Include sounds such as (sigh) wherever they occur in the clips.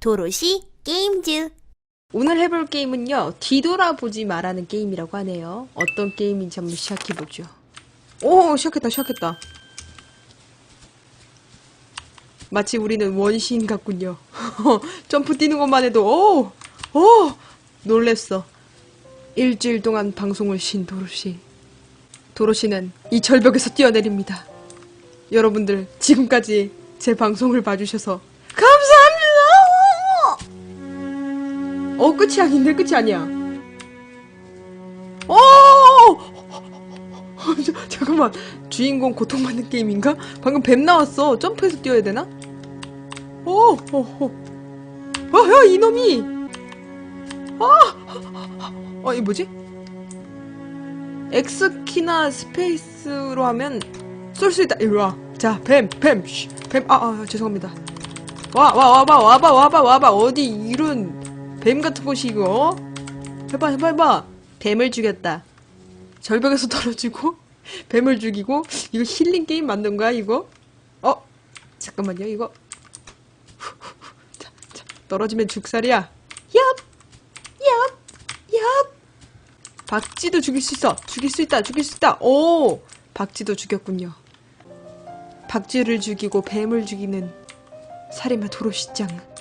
도로시 게임즈 오늘 해볼 게임은요, 뒤돌아보지 마라는 게임이라고 하네요. 어떤 게임인지 한번 시작해보죠. 오, 시작했다, 시작했다. 마치 우리는 원시인 같군요. (laughs) 점프 뛰는 것만 해도, 오! 오! 놀랬어. 일주일 동안 방송을 쉰 도로시. 도로시는 이 절벽에서 뛰어내립니다. 여러분들, 지금까지 제 방송을 봐주셔서 어, 끝이 아닌데, 끝이 아니야. 어! 저, 잠깐만. 주인공 고통받는 게임인가? 방금 뱀 나왔어. 점프해서 뛰어야 되나? 어, 어, 어. 어, 야, 이놈이! 아! 어, 이 뭐지? X키나 스페이스로 하면 쏠 수 있다. 이리 와. 자, 뱀, 뱀, 쉬, 뱀, 아, 아, 죄송합니다. 와, 와, 와봐, 와봐, 와봐, 와봐. 어디 이런 뱀 같은 곳이 이거? 해봐, 해봐, 해봐. 뱀을 죽였다. 절벽에서 (laughs) 떨어지고, 뱀을 죽이고, 이거 힐링 게임 만든 거야, 이거? 어? 잠깐만요, 이거. (laughs) 자, 자, 떨어지면 죽살이야. 얍! 얍! 얍! 박쥐도 죽일 수 있어. 죽일 수 있다, 죽일 수 있다. 오! 박쥐도 죽였군요. 박쥐를 죽이고 뱀을 죽이는 살인마 도로시장.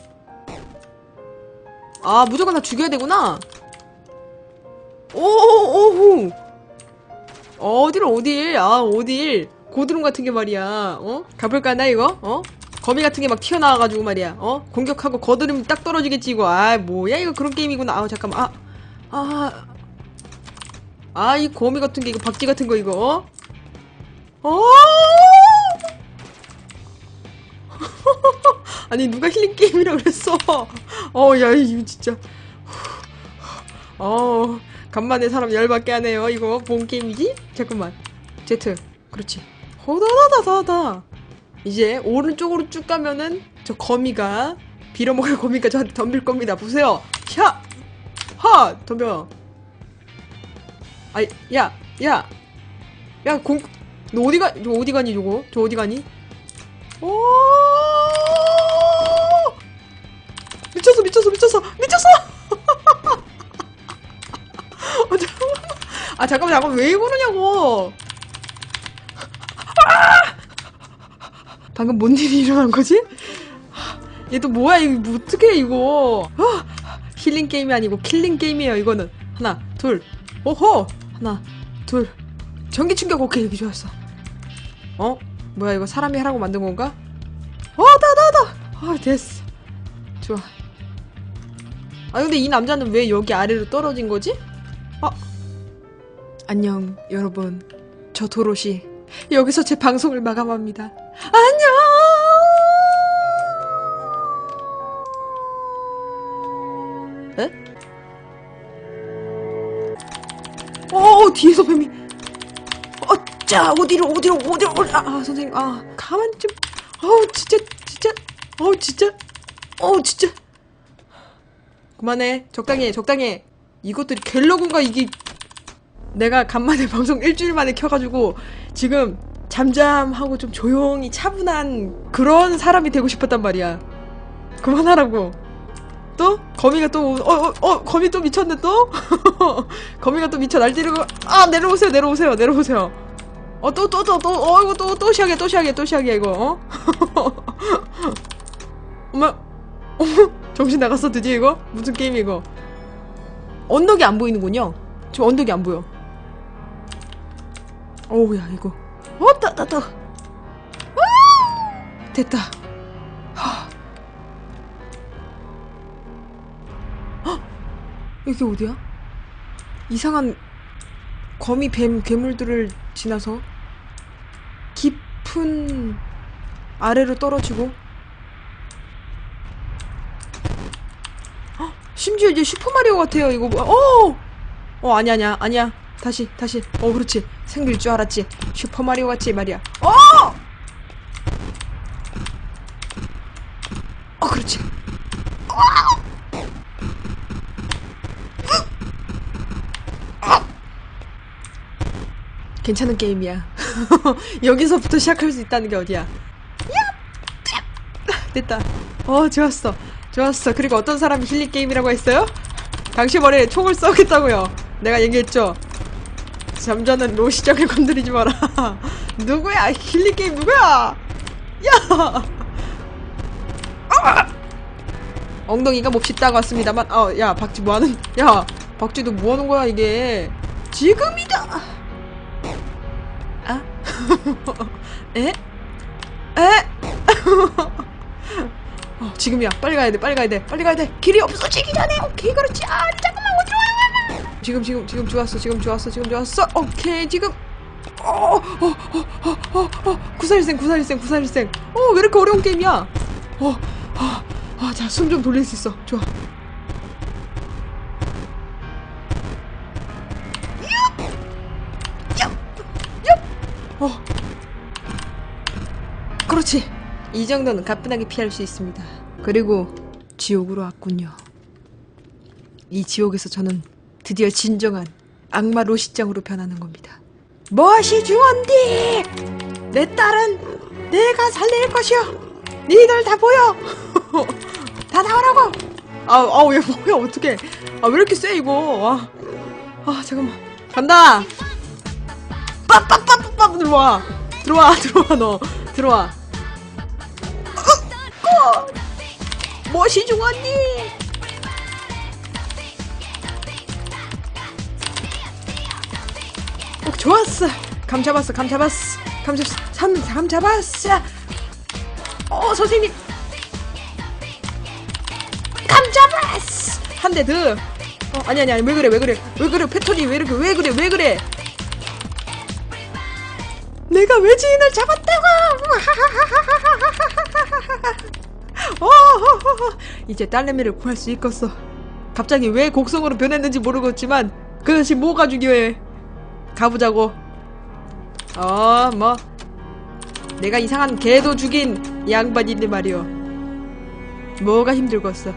아, 무조건 다 죽여야 되구나. 오, 오호. 어디를 어딜? 아, 어딜? 고드름 같은 게 말이야. 어? 가볼까 나 이거? 어? 거미 같은 게 막 튀어나와가지고 말이야. 어? 공격하고 거드름이 딱 떨어지겠지 이거. 아, 뭐야 이거 그런 게임이구나. 아, 잠깐만. 아, 아, 아, 이 거미 같은 게 이거 박쥐 같은 거 이거. 어? 어! (laughs) 아니 누가 힐링 게임이라 그랬어? 어, 야 이거 진짜. 어, 간만에 사람 열받게 하네요. 이거 뭔 게임이지? 잠깐만. 제트. 그렇지. 호다다다다다. 이제 오른쪽으로 쭉 가면은 저 거미가 빌어먹을 거미가 저한테 덤빌 겁니다. 보세요. 샤, 하, 덤벼. 아이, 야, 야, 야, 공, 너 어디 가? 저 어디 가니 저거? 저 어디 가니? 오! 아, 잠깐만, 잠깐만, 왜 그러냐고! 아! 방금 뭔 일이 일어난 거지? 얘 또 뭐야, 이거, 뭐 어떡해, 이거. 아, 힐링 게임이 아니고 킬링 게임이에요, 이거는. 하나, 둘, 오호! 하나, 둘. 전기 충격, 오케이, 여기 좋았어. 어? 뭐야, 이거 사람이 하라고 만든 건가? 어, 나! 아, 됐어. 좋아. 아, 근데 이 남자는 왜 여기 아래로 떨어진 거지? 아. 안녕, 여러분. 저 도로시. 여기서 제 방송을 마감합니다. 안녕! 에? 어, 뒤에서 뱀이. 어, 자, 어디로, 어디로, 어디로, 어디 아, 아, 선생님, 아, 가만 좀. 어우, 진짜, 진짜, 어우, 진짜, 어우, 진짜. 그만해. 적당히 해, 적당히 해. 이것들이 갤러군가 이게 내가 간만에 (laughs) 방송 일주일 만에 켜가지고 지금 잠잠하고 좀 조용히 차분한 그런 사람이 되고 싶었단 말이야. 그만하라고. 또? 거미가 또, 오- 어, 어, 어, 거미 또 미쳤네, 또? (laughs) 거미가 또 미쳐 날뛰고, 아, 내려오세요, 내려오세요, 내려오세요. 어, 또, 또, 또, 또, 어, 이거 또, 또 시작이야, 또 시작이야, 또 시작이야, 이거, 어? (laughs) 엄마, 어머, 정신 나갔어, 드디어 이거? 무슨 게임 이거? 언덕이 안 보이는군요. 지금 언덕이 안 보여. 어우, 야, 이거. 어, 따, 따, 따. 아! 됐다. 하. 헉! 여기 어디야? 이상한 거미 뱀 괴물들을 지나서 깊은 아래로 떨어지고 헉! 심지어 이제 슈퍼마리오 같아요 이거 뭐- 어! 어 아니야 아니야 아니야 다시 다시 어 그렇지 생길 줄 알았지 슈퍼마리오 같지 말이야 어! 어 그렇지 괜찮은 게임이야. (laughs) 여기서부터 시작할 수 있다는 게 어디야? 야! 됐다. 어, 좋았어. 좋았어. 그리고 어떤 사람이 힐링 게임이라고 했어요? 당신 머리에 총을 쏘겠다고요. 내가 얘기했죠. 잠자는 로시장을 건드리지 마라. (laughs) 누구야? 힐링 게임 누구야? 야! 아! 엉덩이가 몹시 따가웠습니다만, 어, 야, 박쥐 뭐하는, 야, 박쥐 도 뭐하는 거야, 이게. 지금이다! 아? (laughs) 에? 에? (laughs) 어, 지금이야. 빨리 가야 돼. 빨리 가야 돼. 빨리 가야 돼. 길이 없어지기 전에. 오케이, 그렇지. 아? 지금 지금 지금 좋았어. 지금 좋았어. 지금 좋았어. 오케이, 지금. 어, 어, 어, 어, 구사일생, 구사일생, 구사일생. 어, 왜 이렇게 어려운 게임이야? 어, 어, 어, 자, 숨 좀 돌릴 수 있어. 좋아. 어. 그렇지. 이 정도는 가뿐하게 피할 수 있습니다. 그리고 지옥으로 왔군요. 이 지옥에서 저는 드디어 진정한 악마 로시장으로 변하는 겁니다. 무엇이 중원디? 내 딸은 내가 살릴 것이오. 니들 다 보여. (laughs) 다 나오라고. 아, 아우 얘 뭐야 어떡해. 아왜 이렇게 세 이거. 아, 아 잠깐만. 간다. 빠빠빠빠빠 들어와. 들어와 (laughs) 들어와 너 들어와. 무엇이 중요하 좋았어. 감 잡았어. 감 잡았어. 감 잡았어. 감, 감 잡았어. 어, 선생님. 감 잡았어. 한 대 더. 어, 아니 아니 아니 왜 그래 왜 그래 왜 그래 패턴이 왜 이렇게 왜 그래 왜 그래 내가 왜 지인을 잡았다고 (laughs) 어, 이제 딸내미를 구할 수 있겠어. 갑자기 왜 곡성으로 변했는지 모르겠지만 그것이 뭐가 중요해. 가보자고. 어, 뭐 내가 이상한 개도 죽인 양반인데 말이오. 뭐가 힘들겠어.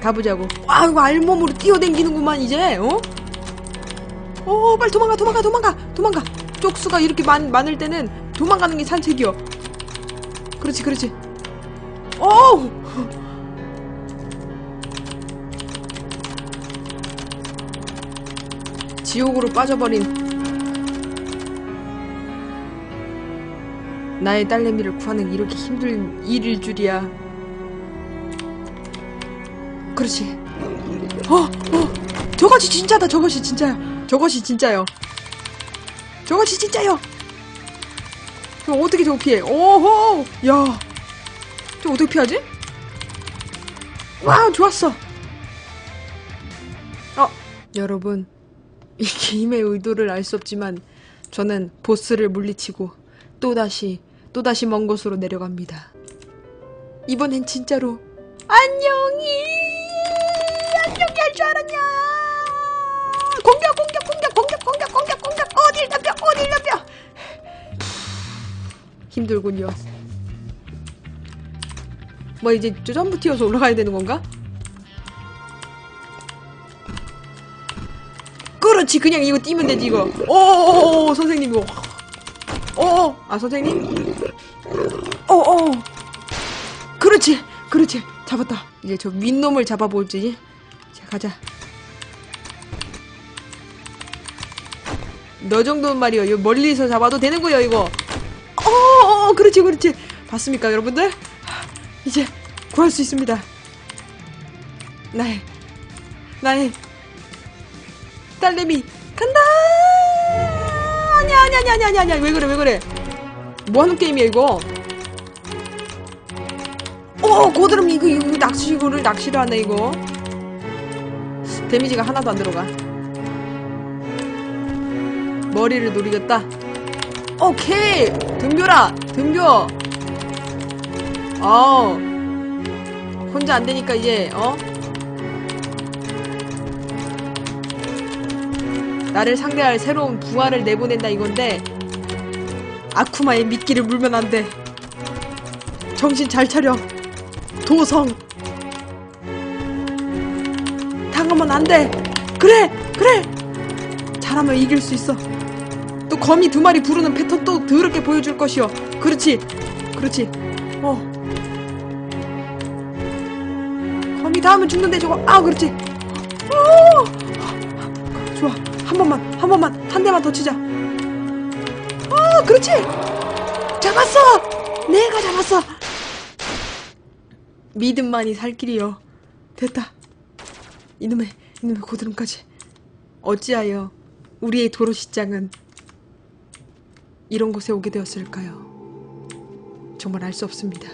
가보자고. 와, 이거 알몸으로 뛰어댕기는구만 이제. 어? 어, 빨리 도망가, 도망가, 도망가, 도망가. 쪽수가 이렇게 많, 많을 때는 도망가는 게 산책이요. 그렇지, 그렇지. 어우! 지옥으로 빠져버린 나의 딸내미를 구하는 이렇게 힘든 일일 줄이야. 그렇지. 어, 어, 저것이 진짜다. 저것이 진짜야. 저것이 진짜요. 저것이 진짜요. 그럼 어떻게 저거 피해? 오호, 야. 저 어떻게 피하지? 와 좋았어. 어 여러분 이 게임의 의도를 알 수 없지만 저는 보스를 물리치고 또 다시 또 다시 먼 곳으로 내려갑니다. 이번엔 진짜로 안녕히 안녕히 할 줄 알았냐? 공격 공격 공격 공격 공격 공격 공격 어딜 덤벼 어딜 덤벼 힘들군요. 뭐 이제 저 점프 튀어서 올라가야 되는 건가? 그렇지 그냥 이거 뛰면 되지 이거 오오오 선생님 이거 오오 아 선생님 오오 그렇지 그렇지. 잡았다. 이제 저 윗놈을 잡아볼지. 자 가자. 너 정도는 말이요 멀리서 잡아도 되는 거예요 이거. 어 어 그렇지 그렇지. 봤습니까 여러분들? 이제 구할 수 있습니다. 나의 나의 딸내미 간다. 아니야 아니야 아니야 아니야 아니야. 왜 그래 왜 그래? 뭐 하는 게임이야 이거? 어 고드름 이거 이거 낚시구를 낚시를 하네 이거. 데미지가 하나도 안 들어가. 머리를 노리겠다. 오케이 덤벼라 덤벼. 어 혼자 안 되니까 이제 어 나를 상대할 새로운 부하를 내보낸다 이건데 아쿠마의 미끼를 물면 안 돼. 정신 잘 차려. 도성. 당하면 안 돼. 그래, 그래. 잘하면 이길 수 있어. 또 거미 두 마리 부르는 패턴 또 더럽게 보여줄 것이요. 그렇지, 그렇지. 어. 여기 닿으면 죽는데 저거 아 그렇지 오! 좋아 한 번만 한 번만 한 대만 더 치자 아 그렇지 잡았어 내가 잡았어 믿음만이 살 길이여 됐다 이놈의 이놈의 고드름까지 어찌하여 우리의 도로시장은 이런 곳에 오게 되었을까요? 정말 알 수 없습니다.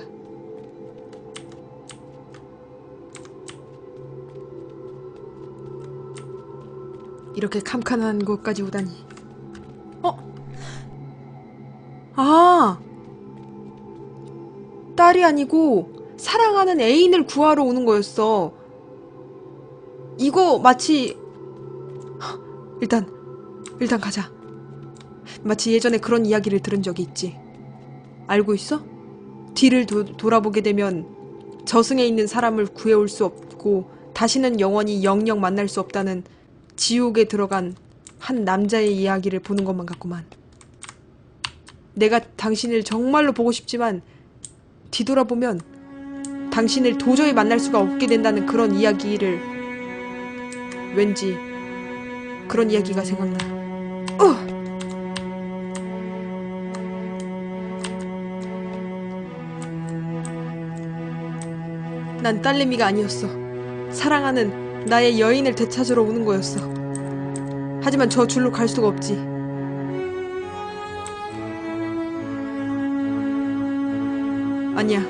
이렇게 캄캄한 곳까지 오다니. 아니고 사랑하는 애인을 구하러 오는 거였어. 이거 마치 헉, (gasps) 일단 일단 가자. 마치 예전에 그런 이야기를 들은 적이 있지. 알고 있어? 뒤를 도- 돌아보게 되면 저승에 있는 사람을 구해올 수 없고 다시는 영원히 영영 만날 수 없다는 지옥에 들어간 한 남자의 이야기를 보는 것만 같구만. 내가 당신을 정말로 보고 싶지만 뒤돌아보면 당신을 도저히 만날 수가 없게 된다는 그런 이야기를 왠지 그런 이야기가 생각나. 어! 난 딸내미가 아니었어. 사랑하는 나의 여인을 되찾으러 오는 거였어. 하지만 저 줄로 갈 수가 없지. 아니야.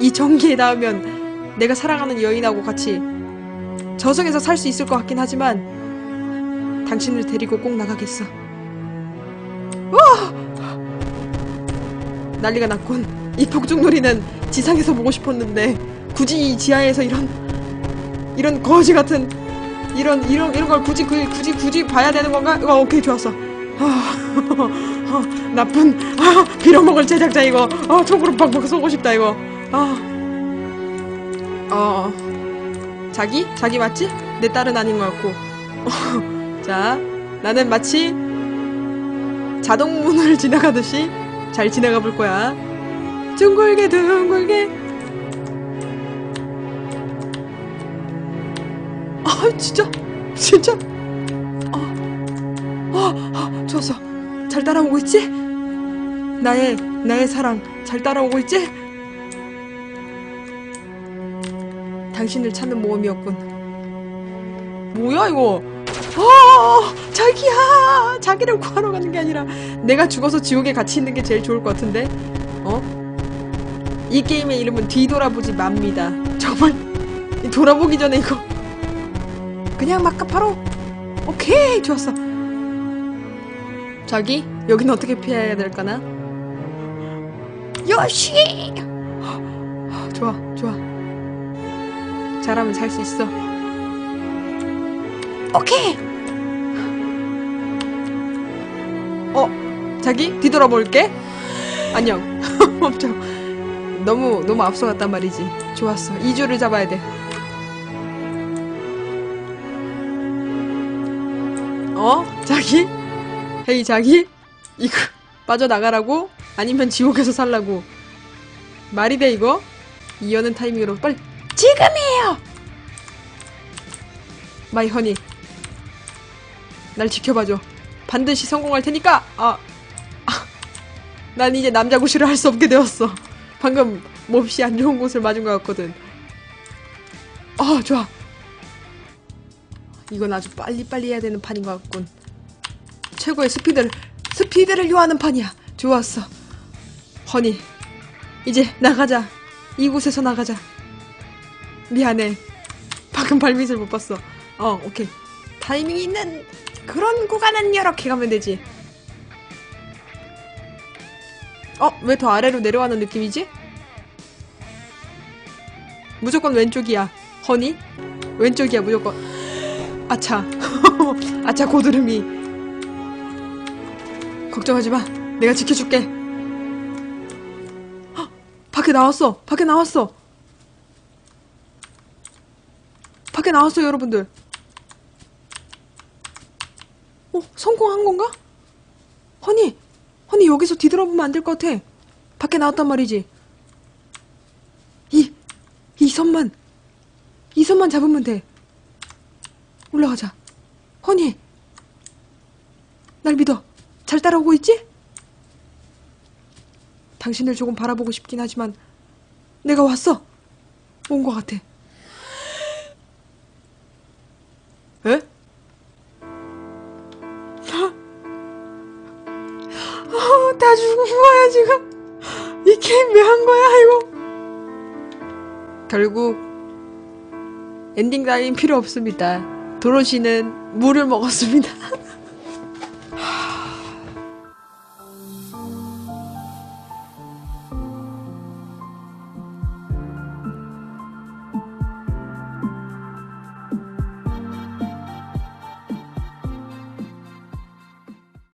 이 전기에 닿으면 내가 사랑하는 여인하고 같이 저승에서 살 수 있을 것 같긴 하지만 당신을 데리고 꼭 나가겠어. 와! 난리가 났군. 이 폭죽놀이는 지상에서 보고 싶었는데 굳이 이 지하에서 이런 이런 거지 같은 이런 이런 이런 걸 굳이 그, 굳이 굳이 봐야 되는 건가? 어, 오케이 좋았어. (laughs) 아, 아, 나쁜 아, 빌어먹을 제작자 이거. 아, 총으로 빡빡 쏘고 싶다 이거. 아, 어, 자기 자기 맞지? 내 딸은 아닌 것 같고. 자, 나는 마치 자동문을 (laughs) 지나가듯이 잘 지나가 볼 거야. 둥글게 둥글게. 아 진짜 진짜. 아, 아, 아 좋았어. 잘 따라오고 있지? 나의 나의 사랑 잘 따라오고 있지? 당신을 찾는 모험이었군. 뭐야 이거? 아 자기야 자기를 구하러 가는 게 아니라 내가 죽어서 지옥에 같이 있는 게 제일 좋을 것 같은데 어? 이 게임의 이름은 뒤돌아보지 맙니다 정말 돌아보기 전에 이거 그냥 막가파로 오케이 좋았어 자기? 여기는 어떻게 피해야 될까나? 요시! 좋아 좋아. 잘하면 살수 있어. 오케이! 어 자기? 뒤돌아볼게. 안녕. (laughs) 멈춰. 너무 너무 앞서갔단 말이지. 좋았어. 이주를 잡아야 돼. 어? 자기? 헤이 자기? 이거 (laughs) 빠져나가라고? 아니면 지옥에서 살라고? 말이 돼 이거? 이어는 타이밍으로 빨리 지금이에요! 마이 허니 날 지켜봐줘 반드시 성공할 테니까 아, 아. 난 이제 남자 구실을 할 수 없게 되었어 방금 몹시 안 좋은 곳을 맞은 것 같거든 아 좋아 이건 아주 빨리빨리 해야 되는 판인 것 같군. 최고의 스피드를, 스피드를 요하는 판이야. 좋았어. 허니, 이제 나가자. 이곳에서 나가자. 미안해. 방금 발밑을 못 봤어. 어, 오케이. 타이밍이 있는 그런 구간은 이렇게 가면 되지. 어, 왜 더 아래로 내려가는 느낌이지? 무조건 왼쪽이야. 허니? 왼쪽이야, 무조건. 아차. (laughs) 아차, 고드름이. 걱정하지 마. 내가 지켜줄게. 헉, 밖에 나왔어. 밖에 나왔어. 밖에 나왔어, 여러분들. 어, 성공한 건가? 허니, 허니, 여기서 뒤돌아보면 안 될 것 같아. 밖에 나왔단 말이지. 이, 이 선만. 이 손만 잡으면 돼. 올라가자. 허니. 날 믿어. 잘 따라오고 있지? 당신을 조금 바라보고 싶긴 하지만 내가 왔어. 온 것 같아. 에? 아, 다 죽은 거야 지금. 이 게임 왜 한 거야 이거? 결국 엔딩 라인 필요 없습니다. 도로시는 물을 먹었습니다. (laughs)